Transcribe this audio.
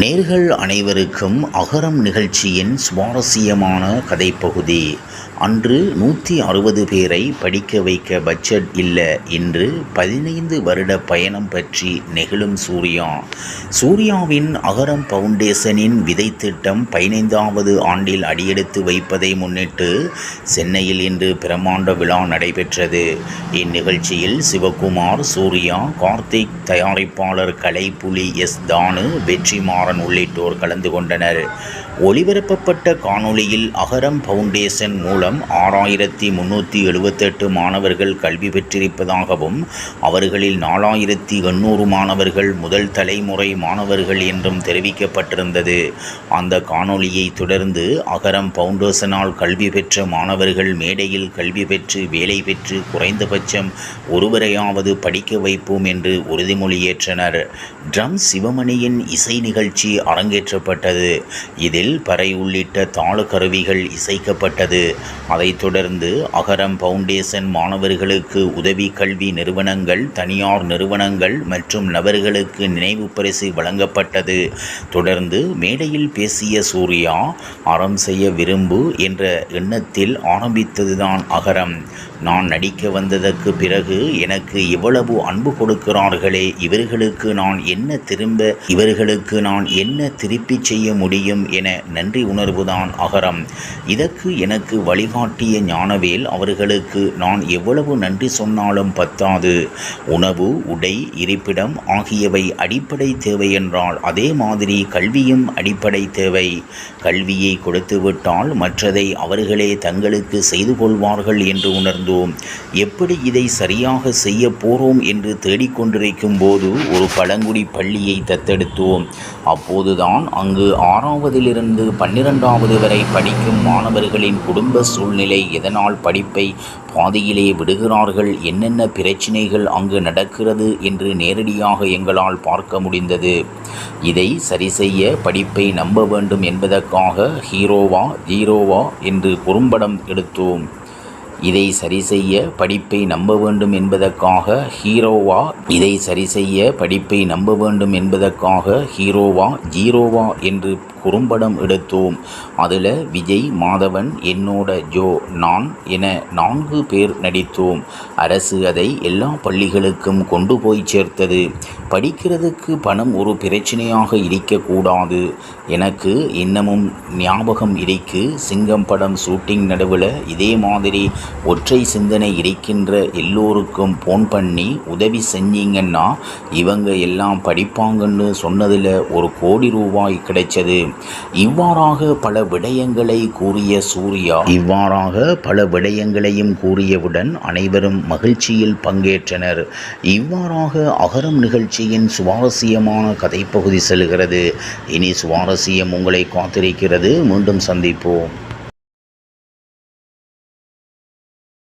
நேர்கள் அனைவருக்கும் அகரம் நிகழ்ச்சியின் சுவாரஸ்யமான கதைப்பகுதி. அன்று நூற்றி அறுபது பேரை படிக்க வைக்க பட்ஜெட் இல்லை என்று பதினைந்து வருட பயணம் பற்றி நெகிழும் சூர்யா. சூர்யாவின் அகரம் ஃபவுண்டேஷனின் விதை திட்டம் பதினைந்தாவது ஆண்டில் அடியெடுத்து வைப்பதை முன்னிட்டு சென்னையில் இன்று பிரம்மாண்ட விழா நடைபெற்றது. இந்நிகழ்ச்சியில் சிவகுமார் சூர்யா கார்த்திக் தயாரிப்பாளர் கலைப்புலி எஸ் தானு வெற்றிமாறன் உள்ளிட்டோர் கலந்து கொண்டனர். ஒளிபரப்பப்பட்ட காணொளியில் அகரம் ஃபவுண்டேஷன் மூலம் ஆறாயிரத்தி முன்னூற்றி எழுபத்தெட்டு மாணவர்கள் கல்வி பெற்றிருப்பதாகவும் அவர்களில் நாலாயிரத்தி எண்ணூறு மாணவர்கள் முதல் தலைமுறை மாணவர்கள் என்றும் தெரிவிக்கப்பட்டிருந்தது. அந்த காணொளியை தொடர்ந்து அகரம் பவுண்டேஷனால் கல்வி பெற்ற மாணவர்கள் மேடையில் கல்வி பெற்று வேலை பெற்று குறைந்தபட்சம் ஒருவரையாவது படிக்க வைப்போம் என்று உறுதிமொழியேற்றனர். ட்ரம் சிவமணியின் இசை நிகழ்ச்சி அரங்கேற்றப்பட்டது. இதில் பறை உள்ளிட்ட தாள கருவிகள் இசைக்கப்பட்டது. அதைத் தொடர்ந்து அகரம் ஃபவுண்டேஷன் மாணவர்களுக்கு உதவி கல்வி நிறுவனங்கள் தனியார் நிறுவனங்கள் மற்றும் நபர்களுக்கு நினைவு பரிசு வழங்கப்பட்டது. தொடர்ந்து மேடையில் பேசிய சூர்யா அறம் செய்ய விரும்பு என்ற எண்ணத்தில் ஆரம்பித்ததுதான் அகரம். நான் நடிக்க வந்ததற்கு பிறகு எனக்கு இவ்வளவு அன்பு கொடுக்கிறார்களே இவர்களுக்கு நான் என்ன திரும்ப இவர்களுக்கு நான் என்ன திருப்பி செய்ய முடியும் என நன்றி உணர்வுதான் அகரம். இதற்கு எனக்கு வழிகாட்டிய ஞானவேல் அவர்களுக்கு நான் எவ்வளவு நன்றி சொன்னாலும் பத்தாது. உணவு உடை இருப்பிடம் ஆகியவை அடிப்படை தேவை என்றால் அதே மாதிரி கல்வியும் அடிப்படை தேவை. கல்வியை கொடுத்துவிட்டால் மற்றதை அவர்களே தங்களுக்கு செய்து கொள்வார்கள் என்று இருந்தோம் எப்படி இதை சரியாக செய்ய போகிறோம் என்று தேடிக்கொண்டிருக்கும் போது ஒரு பழங்குடி பள்ளியை தத்தெடுத்தோம். அப்போதுதான் அங்கு ஆறாவதிலிருந்து பன்னிரெண்டாவது வரை படிக்கும் மாணவர்களின் குடும்ப சூழ்நிலை எதனால் படிப்பை பாதியிலே விடுகிறார்கள் என்னென்ன பிரச்சினைகள் அங்கு நடக்கிறது என்று நேரடியாக எங்களால் பார்க்க முடிந்தது. இதை சரி செய்ய படிப்பை நம்ப வேண்டும் என்பதற்காக ஹீரோவா ஜீரோவா என்று குறும்படம் எடுத்தோம். இதை சரி செய்ய படிப்பை நம்ப வேண்டும் என்பதற்காக ஹீரோவா இதை சரி செய்ய படிப்பை நம்ப வேண்டும் என்பதற்காக ஹீரோவா ஜீரோவா என்று குறும்படம் எடுத்தோம். அதில் விஜய் மாதவன் என்னோட ஜோ நான் என நான்கு பேர் நடித்தோம். அரசு அதை எல்லா பள்ளிகளுக்கும் கொண்டு போய் சேர்த்தது. படிக்கிறதுக்கு பணம் ஒரு பிரச்சனையாக இருக்கக்கூடாது. எனக்கு இன்னமும் ஞாபகம் இருக்கு. சிங்கம் படம் ஷூட்டிங் நடுவில் இதே மாதிரி ஒற்றை சிந்தனை இருக்கின்ற எல்லோருக்கும் ஃபோன் பண்ணி உதவி செஞ்சீங்கன்னா இவங்க எல்லாம் படிப்பாங்கன்னு சொன்னதில் ஒரு கோடி ரூபாய் கிடைச்சது. இவ்வாறாக பல விடயங்களை கூறிய சூர்யா இவ்வாறாக பல விடயங்களையும் கூறியவுடன் அனைவரும் மகிழ்ச்சியில் பங்கேற்றனர். இவ்வாறாக அகரம் நிகழ்ச்சியின் சுவாரஸ்யமான கதைப்பகுதி செல்கிறது. இனி சுவாரஸ்யம் உங்களை காத்திருக்கிறது. மீண்டும் சந்திப்போம்.